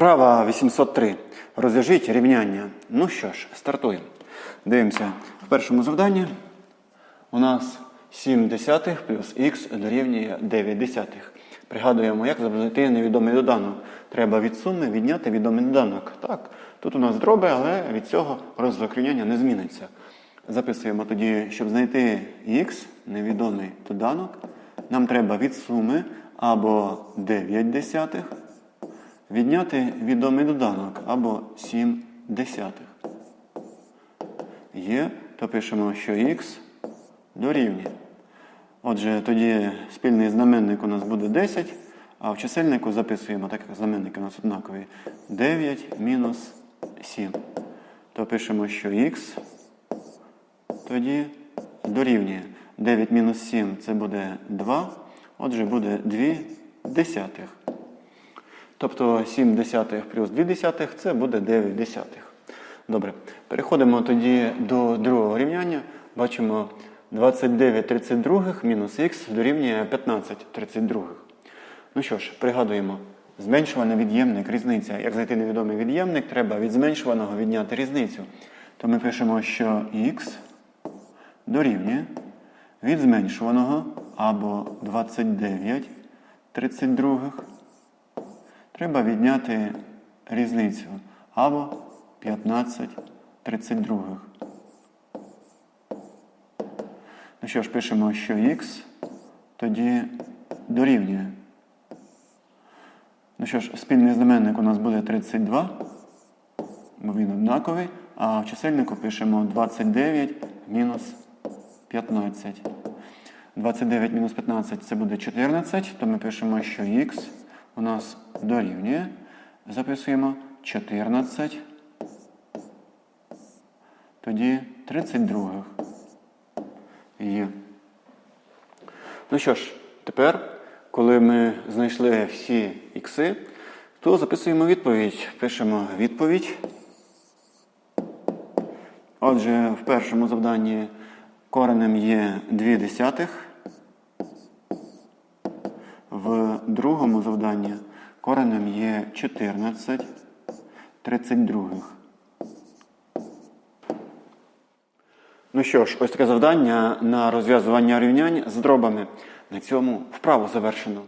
Вправа 803. Розв'яжіть рівняння. Ну що ж, стартуємо. Дивимося. В першому завданні у нас 7 десятих плюс х дорівнює 9 десятих. Пригадуємо, як знайти невідомий доданок. Треба від суми відняти відомий доданок. Так, тут у нас дроби, але від цього розвиток не зміниться. Записуємо тоді, щоб знайти х, невідомий доданок, нам треба від суми або 9 десятих відняти відомий доданок або 7 десятих. Є, то пишемо, що х дорівнює. Отже, тоді спільний знаменник у нас буде 10, а в чисельнику записуємо, так як знаменники у нас однакові, 9 мінус 7. То пишемо, що х тоді дорівнює. 9 мінус 7 це буде 2, отже, буде 2 десятих. Тобто 7 десятих плюс 2 десятих це буде 9 десятих. Добре. Переходимо тоді до другого рівняння. Бачимо 29 32 мінус х дорівнює 15 32. Ну що ж, пригадуємо. Зменшуваний від'ємник, різниця. Як знайти невідомий від'ємник, треба від зменшуваного відняти різницю. То ми пишемо, що х дорівнює від зменшуваного або 29 32 треба відняти різницю або 15 32. Ну що ж, пишемо, що х тоді дорівнює. Ну що ж, спільний знаменник у нас буде 32, бо він однаковий, а в чисельнику пишемо 29 мінус 15. 29 мінус 15 це буде 14, то ми пишемо, що х у нас дорівнює. Записуємо 14. Тоді 32. Є. Ну що ж, тепер, коли ми знайшли всі ікси, то записуємо відповідь. Пишемо відповідь. Отже, в першому завданні коренем є 2 десятих. Другому завданні коренем є 14 32. Ну що ж, ось таке завдання на розв'язування рівнянь з дробами. На цьому вправу завершено.